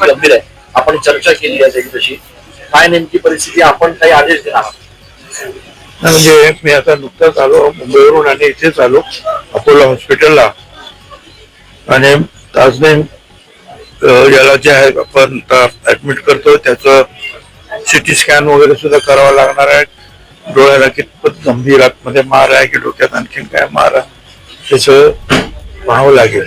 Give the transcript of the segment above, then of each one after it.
परिस्थिती गंभीर आहे. आपण चर्चा केली आहे तशी काय नेमकी परिस्थिती आपण काही आदेश देणार म्हणजे मी आता नुकताच आलो मुंबईवरून आणि इथेच आलो अपोलो हॉस्पिटलला. आणि ताजने याला जे आहे आपण ऍडमिट करतो त्याचं सिटी स्कॅन वगैरे सुद्धा करावं लागणार आहे. डोळ्याला कितपत गंभीर आतमध्ये मार आहे की डोक्यात आणखीन काय मार आहे हे पाहावं लागेल.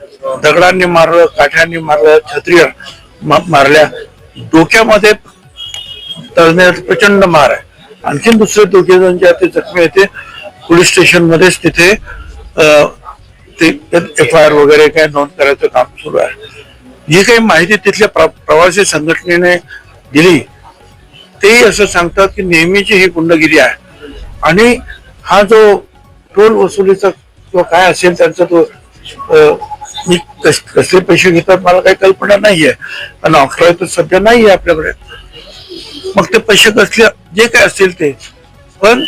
दगडांनी मारलं काठ्यांनी मारलं छत्री मारल्या. डोक्यामध्ये तळण्यात प्रचंड मार आहे. आणखीन दुसरे दोघे जण जे आहेत ते जखमी आहेत ते पोलीस स्टेशन मध्येच तिथे अं, ते एफ आय आर वगैरे काय नोंद करायचं काम सुरू आहे. जी काही माहिती तिथल्या प्रवासी संघटनेने दिली तेही असं सांगतात की नेहमीची ही गुंडगिरी आहे. आणि हा जो टोल वसुलीचा किंवा काय असेल त्यांचा तो मी कस- कसले पैसे घेतात मला काही कल्पना नाहीये. आणि ऑक्ट्रॉय तर सध्या नाहीये आपल्याकडे. मग ते पैसे कसले जे काय असतील ते. पण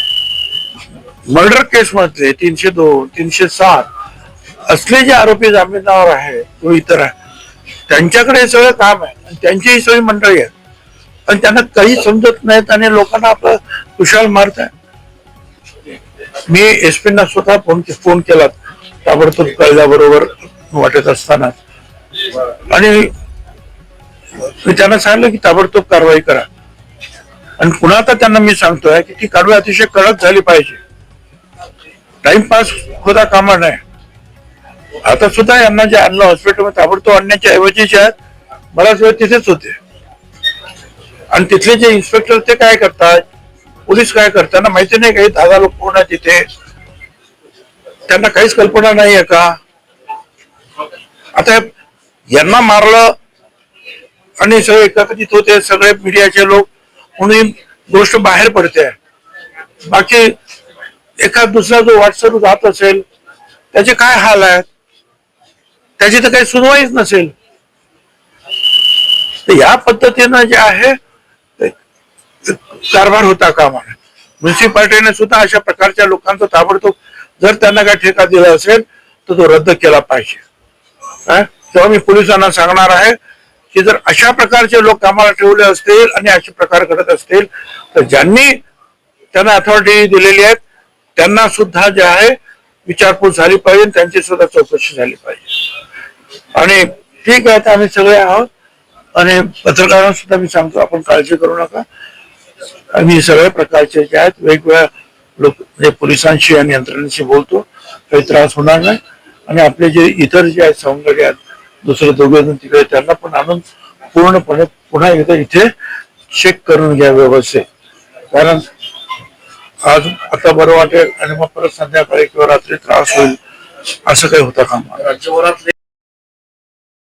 मर्डर केस मधले तीनशे दोन तीनशे सात असले जे आरोपी जामीनावर आहे तो इतर आहे. त्यांच्याकडे हे सगळं काम आहे. आणि त्यांची ही सगळी मंडळी आहे पण त्यांना काही समजत नाहीत आणि लोकांना आपलं कुशाल मारत आहे मी एस पीना स्वतः फोन फोन केला ताबडतोब कळल्याबरोबर वाटत असताना. आणि मी त्यांना सांगितलं की ताबडतोब कारवाई करा. आणि पुन्हा आता त्यांना मी सांगतोय की ती कारवाई अतिशय कडक झाली पाहिजे. टाइमपास होता कामा नाही आता सुद्धा यांना जे आणलं हॉस्पिटलमध्ये ताबडतोब आणण्याच्या ऐवजी जे आहेत बराच वेळ तिथेच होते. आणि तिथले जे इन्स्पेक्टर ते काय करतात? पोलीस काय करताना माहिती नाही काही धागा लोक कोण आहे तिथे त्यांना काहीच कल्पना नाही आहे का? आता यांना मारलं आणि सगळे एकत्रित होते सगळे मीडियाचे लोक म्हणून गोष्ट बाहेर पडते. बाकी एखाद दुसरा जो व्हॉट्सअप जात असेल त्याचे काय हाल आहेत? त्याची तर काही सुनवाईच नसेल. तर या पद्धतीनं जे आहे ते कारभार होता कामा नये. म्युन्सिपाल्टीने सुद्धा अशा प्रकारच्या लोकांचा ताबडतोब जर त्यांना काय ठेका दिला असेल तर तो रद्द केला पाहिजे. तेव्हा मी पोलिसांना सांगणार आहे की जर अशा प्रकारचे लोक कामाला ठेवले असतील आणि असे प्रकार घडत असतील तर ज्यांनी त्यांना अथॉरिटी दिलेली आहे त्यांना सुद्धा जे आहे विचारपूस झाली पाहिजे त्यांची सुद्धा चौकशी झाली पाहिजे. आणि ठीक आहे तर आम्ही सगळे आहोत. आणि पत्रकारांना सुद्धा मी सांगतो आपण काळजी करू नका. आम्ही सगळ्या प्रकारचे जे आहेत वेगवेगळ्या लोक म्हणजे पोलिसांशी आणि यंत्रणेशी बोलतो काही त्रास होणार नाही. आणि आपले जे इतर जे आहेत सवंगडी आहेत दुसरे दोघे तिकडे त्यांना पण आणून पूर्णपणे पुन्हा एकदा इथे चेक करून घ्या व्यवस्थित. कारण आज आता बरं वाटेल आणि मग परत संध्याकाळी किंवा रात्री त्रास होईल असं काही होता कामा राज्यभरातले